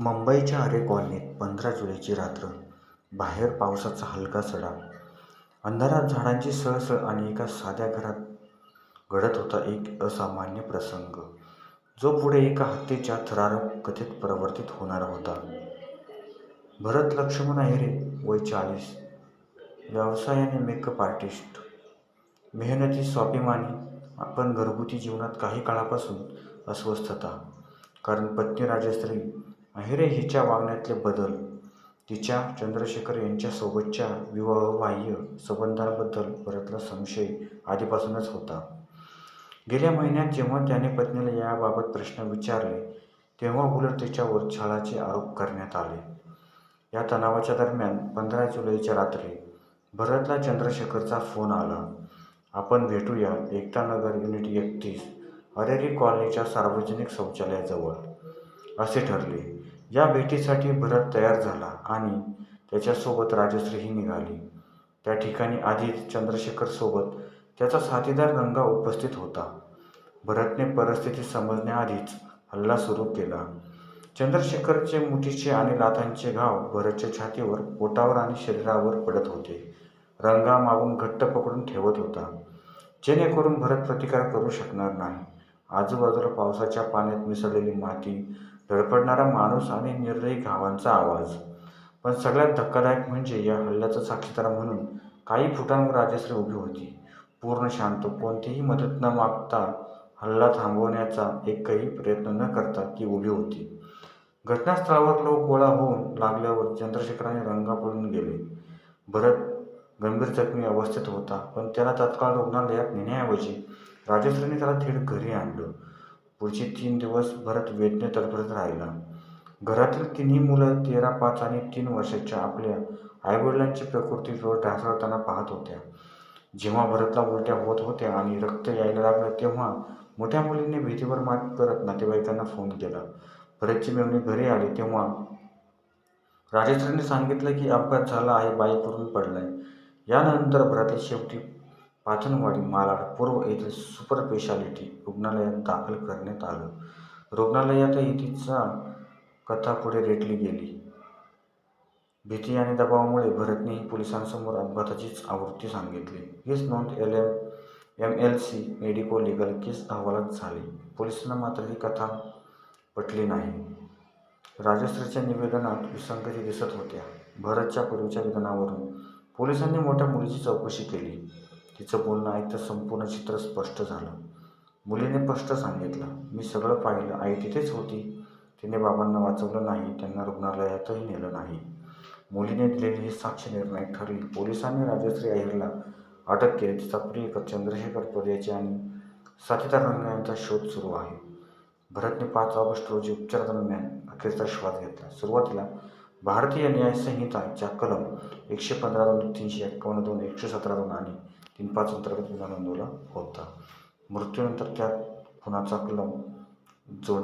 मुंबईच्या आरे कॉलनीत पंधरा जुलैची रात्र. बाहेर पावसाचा हलका सडा. अंधारात झाडांची सळसळ आणि एका साध्या घरात घडत होता एक असामान्य प्रसंग, जो पुढे एका हत्येच्या थरारक कथेत परिवर्तित होणार होता. भरत लक्ष्मण अहिरे, वय चाळीस, व्यवसायाने मेकअप आर्टिस्ट. मेहनती, स्वाभिमानी, आपण घरगुती जीवनात काही काळापासून अस्वस्थता. कारण पत्नी राजश्री अहिरे हिच्या वागण्यातले बदल, तिच्या चंद्रशेखर यांच्यासोबतच्या विवाहबाह्य संबंधांबद्दल भरतला संशय आधीपासूनच होता. गेल्या महिन्यात जेव्हा त्याने पत्नीला याबाबत प्रश्न विचारले, तेव्हा उलट तिच्यावर छळाचे आरोप करण्यात आले. या तणावाच्या दरम्यान पंधरा जुलैच्या रात्री भरतला चंद्रशेखरचा फोन आला. आपण भेटूया एकतानगर युनिट एकतीस, अरेरी कॉलनीच्या सार्वजनिक शौचालयाजवळ, असे ठरले. या भेटीसाठी भरत तयार झाला आणि त्याच्यासोबत राजश्रीही निघाली. त्या ठिकाणी आधीच चंद्रशेखरसोबत त्याचा साथीदार रंगा उपस्थित होता. भरतने परिस्थिती समजण्याआधीच हल्ला सुरू केला. चंद्रशेखरचे मुठीचे आणि लाथांचे घाव भरतच्या छातीवर, पोटावर आणि शरीरावर पडत होते. रंगा मागून घट्ट पकडून ठेवत होता, जेणेकरून भरत प्रतिकार करू शकणार नाही. आजूबाजूला पावसाच्या पाण्यात मिसळलेली माती, धडपडणारा माणूस आणि निर्दयी घावांचा आवाज. पण सगळ्यात धक्कादायक म्हणजे या हल्ल्याचा साक्षीदार म्हणून काही फुटांवर राजश्री उभी होती. पूर्ण शांत, कोणतीही मदत न मागता, हल्ला थांबवण्याचा एकही प्रयत्न न करता ती उभी होती. घटनास्थळावर लोक गोळा होऊन लागल्यावर चंद्रशेखराने रंगा पडून गेले. भरत गंभीर जखमी अवस्थेत होता, पण त्याला तत्काळ रुग्णालयात नेण्याऐवजी राजश्रीने त्याला थेट घरी आणलं. पुढचे तीन दिवस भरत वेदने तडफडत राहिला. घरातील तिन्ही मुलं तेरा, पाच आणि तीन वर्षाच्या आपल्या आईवडिलांची प्रकृती जोर ढासळताना पाहत होत्या. जेव्हा भरतला उलट्या होत होत्या आणि रक्त यायला लागलं तेव्हा मोठ्या मुलीने भीतीवर मात करत नातेवाईकांना फोन केला. भरतची मेमणी घरी आली तेव्हा राजश्रीने सांगितलं की अपघात झाला आहे, बाईकवरून पडलाय. यानंतर भरतला शेवटी पाथनवाडी, मालाड पूर्व येथील सुपर स्पेशालिटी रुग्णालयात दाखल करण्यात आलं. रुग्णालयातही तिची कथा पुढे रेटली गेली. भीती आणि दबावामुळे भरतनेही पोलिसांसमोर अपघाताचीच आवृत्ती सांगितली. हीच नोंद L M M L C medico legal case अहवालात झाली. पोलिसांना मात्र ही कथा पटली नाही. राजश्रीच्या निवेदनात विसंगती दिसत होत्या. भरतच्या पूर्वीच्या निधनावरून पोलिसांनी मोठ्या मुलीची चौकशी केली. तिचं बोलणं ऐकतं संपूर्ण चित्र स्पष्ट झालं. मुलीने स्पष्ट सांगितलं, मी सगळं पाहिलं. आई तिथेच होती. तिने बाबांना वाचवलं नाही, त्यांना रुग्णालयातही नेलं नाही. मुलीने दिलेली ही साक्ष निर्णायक ठरली. पोलिसांनी राजश्री अहिरला अटक केली. तिचा प्रियकर चंद्रशेखर पदेचे आणि साथीदार रंगा यांचा शोध सुरू आहे. भरतने पाच ऑगस्ट रोजी उपचारादरम्यान अखेरचा श्वास घेतला. सुरुवातीला भारतीय न्याय कलम एकशे पंधरा दोन, तीनशे एक्कावन्न दोन, एकशे सतरा दोन आणि तीन पाच अंतर्गत गुन्हा नोंदवला होता. मृत्यूनंतर त्यात खुनाचा कलम जोड